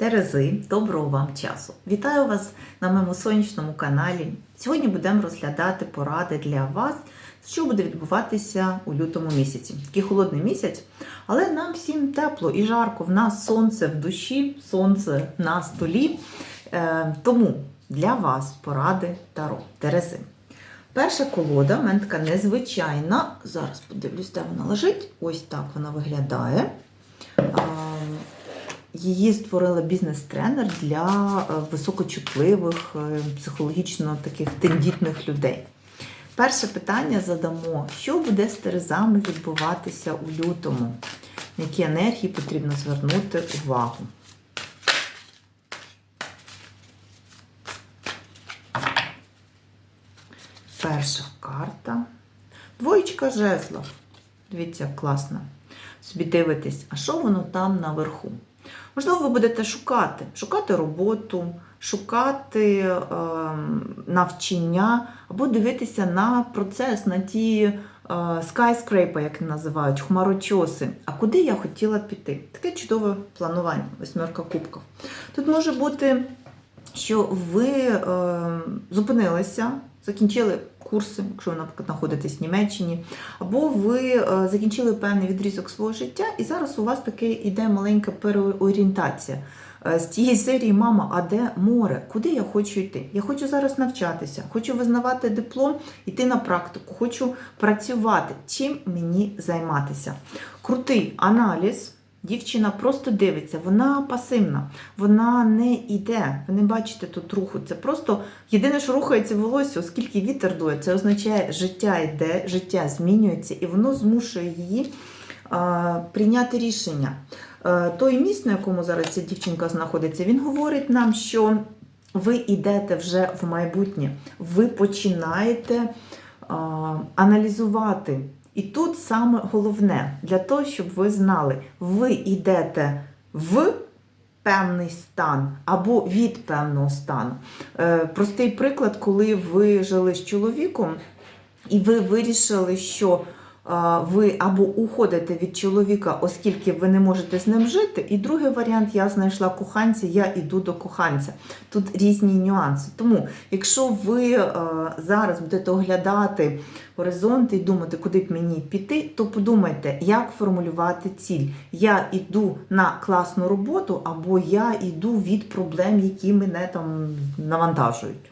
Терези, доброго вам часу! Вітаю вас на моєму сонячному каналі. Сьогодні будемо розглядати поради для вас, що буде відбуватися у лютому місяці. Такий холодний місяць, але нам всім тепло і жарко. В нас сонце в душі, сонце на столі. Е, Тому для вас поради Таро Терези. Перша колода, в мене така незвичайна. Зараз подивлюсь, де вона лежить. Ось так вона виглядає. Її створила бізнес-тренер для е, високочутливих, е, психологічно таких тендітних людей. Перше питання задамо: що буде з терезами відбуватися у лютому? На які енергії потрібно звернути увагу? Перша карта. Двоєчка жезлов. Дивіться, як класно. Собі дивитесь, а що воно там наверху? Можливо, ви будете шукати, шукати роботу, шукати е, навчання, або дивитися на процес, на ті е, skyscraper, як називають, хмарочоси. А куди я хотіла піти? Таке чудове планування, восьмерка кубків. Тут може бути, що ви е, зупинилися, закінчили курси, якщо ви, наприклад, знаходитесь в Німеччині, або ви е, закінчили певний відрізок свого життя, і зараз у вас таке іде маленька переорієнтація. Е, З тієї серії Мама, а де море? Куди я хочу йти? Я хочу зараз навчатися, хочу визнавати диплом, йти на практику, хочу працювати. Чим мені займатися? Крутий аналіз. Дівчина просто дивиться, вона пасивна, вона не йде. Ви не бачите тут руху. Це просто єдине, що рухається волосся, оскільки вітер дує, це означає, життя йде, життя змінюється, і воно змушує її а, прийняти рішення. А, той міст, на якому зараз ця дівчинка знаходиться, він говорить нам, що ви йдете вже в майбутнє, ви починаєте а, аналізувати. І тут саме головне для того, щоб ви знали, ви йдете в певний стан або від певного стану. Е, Простий приклад, коли ви жили з чоловіком, і ви вирішили, що ви або уходите від чоловіка, оскільки ви не можете з ним жити. І другий варіант, я знайшла коханця, я йду до коханця. Тут різні нюанси. Тому, якщо ви зараз будете оглядати горизонти і думати, куди б мені піти, то подумайте, як формулювати ціль. Я йду на класну роботу, або я йду від проблем, які мене там навантажують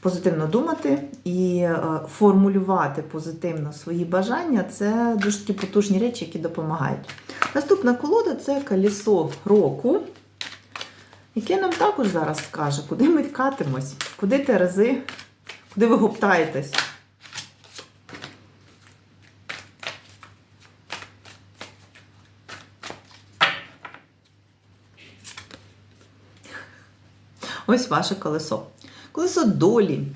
позитивно думати і е, формулювати позитивно свої бажання це дуже такі потужні речі, які допомагають. Наступна колода це колесо року, яке нам також зараз скаже, куди ми катимось, куди терези, куди ви гоптаєтесь. Ось ваше колесо. Колесо долі.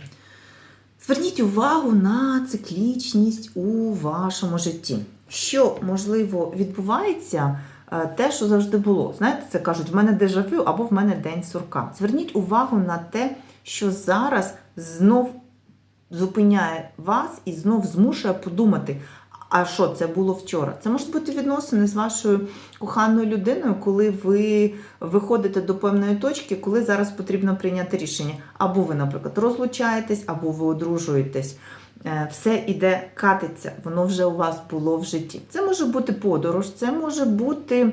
Зверніть увагу на циклічність у вашому житті. Що, можливо, відбувається е, те, що завжди було. Знаєте, це кажуть, в мене дежавю або в мене день сурка. Зверніть увагу на те, що зараз знов зупиняє вас і знов змушує подумати, а що це було вчора? Це можуть бути відносини з вашою коханою людиною, коли ви виходите до певної точки, коли зараз потрібно прийняти рішення. Або ви, наприклад, розлучаєтесь, або ви одружуєтесь. Е, Все іде, катиться, воно вже у вас було в житті. Це може бути подорож, це може бути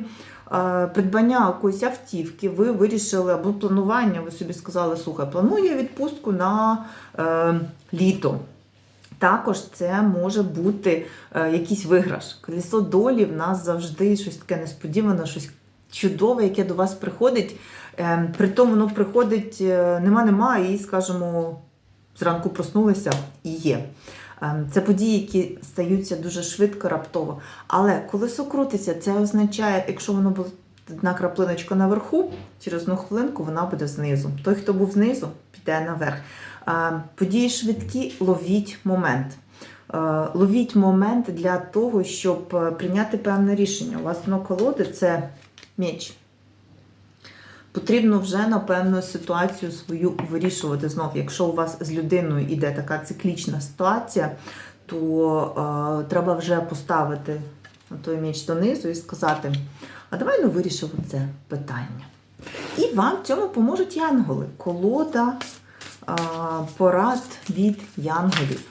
е, придбання якоїсь автівки. Ви вирішили або планування, ви собі сказали, слухай, планую я відпустку на е, літо. Також це може бути е, якийсь виграш. Колесо долі в нас завжди щось таке несподіване, щось чудове, яке до вас приходить. Е, Притом воно приходить е, нема-нема, і, скажімо, зранку проснулися і є. Е, Це події, які стаються дуже швидко, раптово. Але колесо крутиться, це означає, якщо воно було одна краплиночка наверху, через одну хвилинку вона буде знизу. Той, хто був знизу, піде наверх. Події швидкі, ловіть момент. Е, Ловіть момент для того, щоб е, прийняти певне рішення. У вас колоди це меч. Потрібно вже на певну ситуацію свою вирішувати знов. Якщо у вас з людиною йде така циклічна ситуація, то е, треба вже поставити той меч донизу і сказати: А давай ну вирішимо це питання. І вам в цьому поможуть янголи. Колода порад від янголів.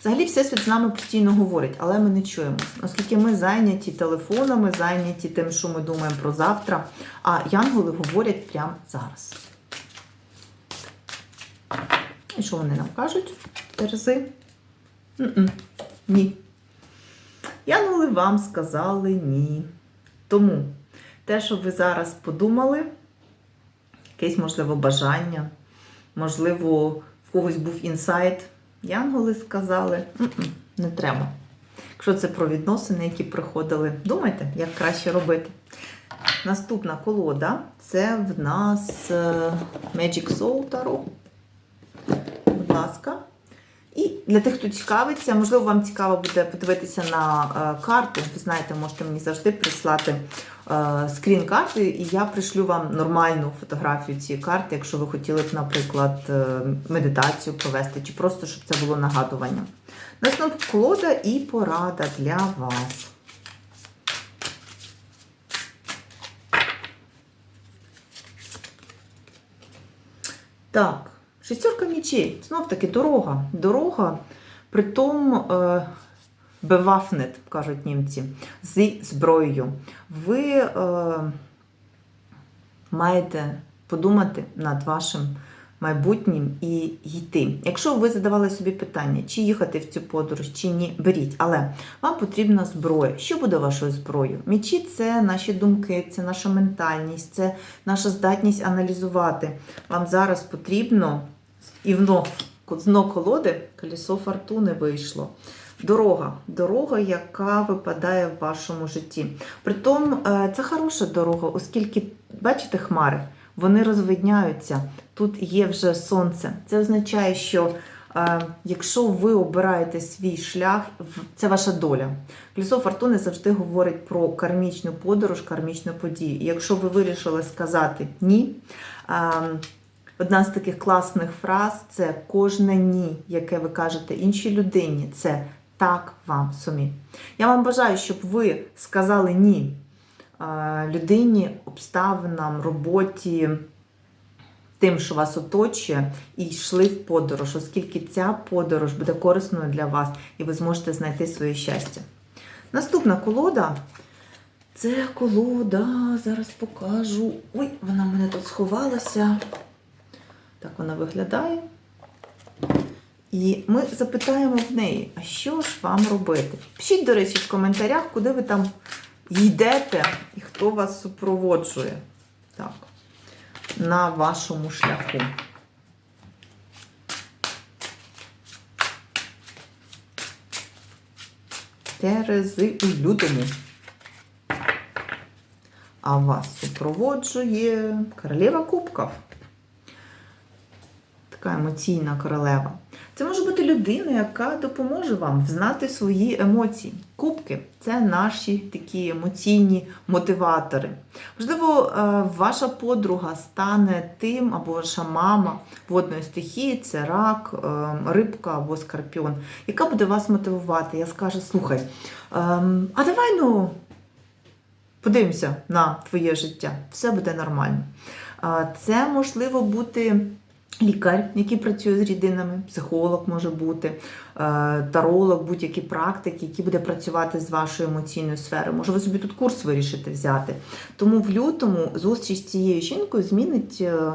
Взагалі, Всесвіт з нами постійно говорить, але ми не чуємо. Оскільки ми зайняті телефонами, зайняті тим, що ми думаємо про завтра, а янголи говорять прямо зараз. І що вони нам кажуть? Терези? Ні. Янголи вам сказали ні. Тому те, що ви зараз подумали, якесь, можливо, бажання, можливо, в когось був інсайт. Янголи сказали, «М-м, не треба. Якщо це про відносини, які приходили, думайте, як краще робити. Наступна колода це в нас е, Magic Soul Tarot. Будь ласка. І для тих, хто цікавиться, можливо, вам цікаво буде подивитися на е, карту. Ви знаєте, можете мені завжди прислати е, скрін карти, і я пришлю вам нормальну фотографію цієї карти, якщо ви хотіли б, наприклад, е, медитацію провести, чи просто щоб це було нагадуванням. Наступна колода і порада для вас. Так, шестерка мічей. Знов таки дорога. Дорога, притом е, бевафнет, кажуть німці, зі зброєю. Ви е, маєте подумати над вашим майбутнім і йти. Якщо ви задавали собі питання, чи їхати в цю подорож, чи ні, беріть. Але вам потрібна зброя. Що буде вашою зброєю? Мічі це наші думки, це наша ментальність, це наша здатність аналізувати. Вам зараз потрібно і вновь з дно колоди колесо фортуни вийшло. Дорога, дорога, яка випадає в вашому житті. Притом е, це хороша дорога, оскільки, бачите, хмари, вони розвидняються. Тут є вже сонце. Це означає, що е, якщо ви обираєте свій шлях, це ваша доля. Колесо фортуни завжди говорить про кармічну подорож, кармічну подію. І якщо ви вирішили сказати ні, е, Одна з таких класних фраз це кожне ні, яке ви кажете іншій людині, це так вам самі. Я вам бажаю, щоб ви сказали ні е, людині, обставинам, роботі, тим, що вас оточує, і йшли в подорож, оскільки ця подорож буде корисною для вас, і ви зможете знайти своє щастя. Наступна колода. Це колода, зараз покажу. Ой, вона в мене тут сховалася. Так вона виглядає. І ми запитаємо в неї, а що ж вам робити? Пишіть, до речі, в коментарях, куди ви там йдете і хто вас супроводжує. Так, на вашому шляху. Терези у лютому. А вас супроводжує королева кубків така емоційна королева. Це може бути людина, яка допоможе вам знати свої емоції. Кубки це наші такі емоційні мотиватори. Можливо, е, ваша подруга стане тим, або ваша мама водної стихії це рак, е, рибка або скорпіон, яка буде вас мотивувати. Я скажу, слухай, ем, а давай ну. Подивимося на твоє життя, все буде нормально. Це можливо бути лікар, який працює з рідинами, психолог може бути, е, таролог, будь-які практики, які буде працювати з вашою емоційною сферою. Може, ви собі тут курс вирішите взяти. Тому в лютому зустріч з цією жінкою змінить. е,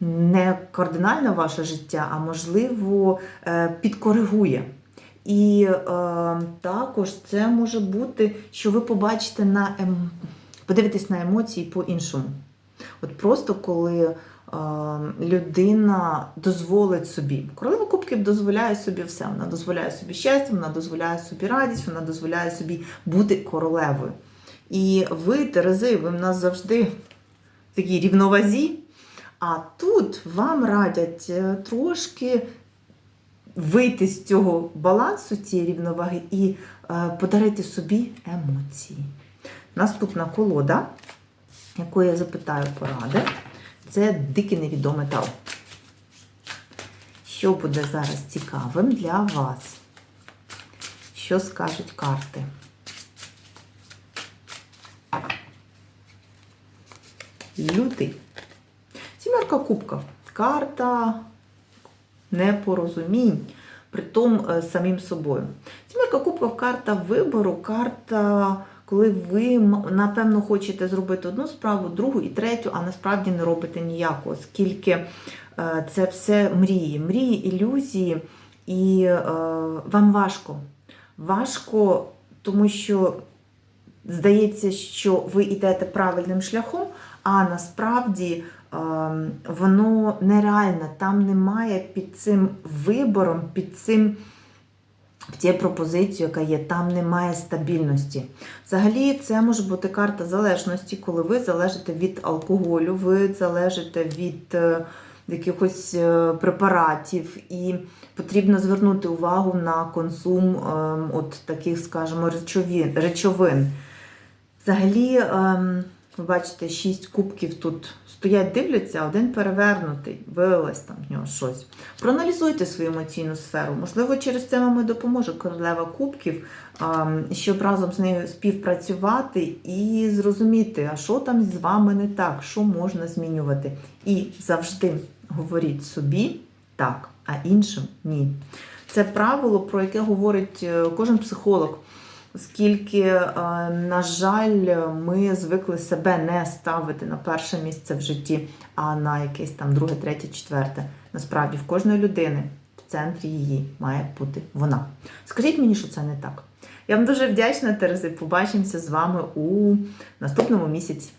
Не кардинально ваше життя, а можливо е, підкоригує. І е, також це може бути, що ви побачите на ем... подивитесь на емоції по-іншому. От просто коли людина дозволить собі, королева кубків дозволяє собі все. Вона дозволяє собі щастя, вона дозволяє собі радість, вона дозволяє собі бути королевою. І ви, Терези, ви в нас завжди в такій рівновазі. А тут вам радять е, трошки вийти з цього балансу, цієї рівноваги і е, подарити собі емоції. Наступна колода, яку я запитаю поради, це дике невідоме таро. Що буде зараз цікавим для вас? Що скажуть карти? лютий. Сімерка кубків. Карта непорозумінь, притом е, самим собою. Сімерка кубків карта вибору, карта, коли ви, напевно, хочете зробити одну справу, другу і третю, а насправді не робите ніяку, оскільки е, це все мрії, мрії, ілюзії, і е, вам важко. Важко, тому що здається, що ви йдете правильним шляхом, а насправді ем, воно нереальне. Там немає під цим вибором, під цим. В цій пропозиції, яка є, там немає стабільності. Взагалі, це може бути карта залежності, коли ви залежите від алкоголю, ви залежите від е, якихось е, препаратів, і потрібно звернути увагу на консум е, от таких, скажімо, речовин. речовин. Взагалі, ем, ви бачите, шість кубків тут стоять, дивляться, один перевернутий, вилилось там в нього щось. Проаналізуйте свою емоційну сферу. Можливо, через це вам і допоможе королева кубків, щоб разом з нею співпрацювати і зрозуміти, а що там з вами не так, що можна змінювати. І завжди говоріть собі так, а іншим ні. Це правило, про яке говорить е, кожен психолог. Оскільки, е, на жаль, ми звикли себе не ставити на перше місце в житті, а на якесь там друге, третє, четверте. Насправді, в кожної людини в центрі її має бути вона. Скажіть мені, що це не так. Я вам дуже вдячна, Терези. Побачимося з вами у наступному місяці.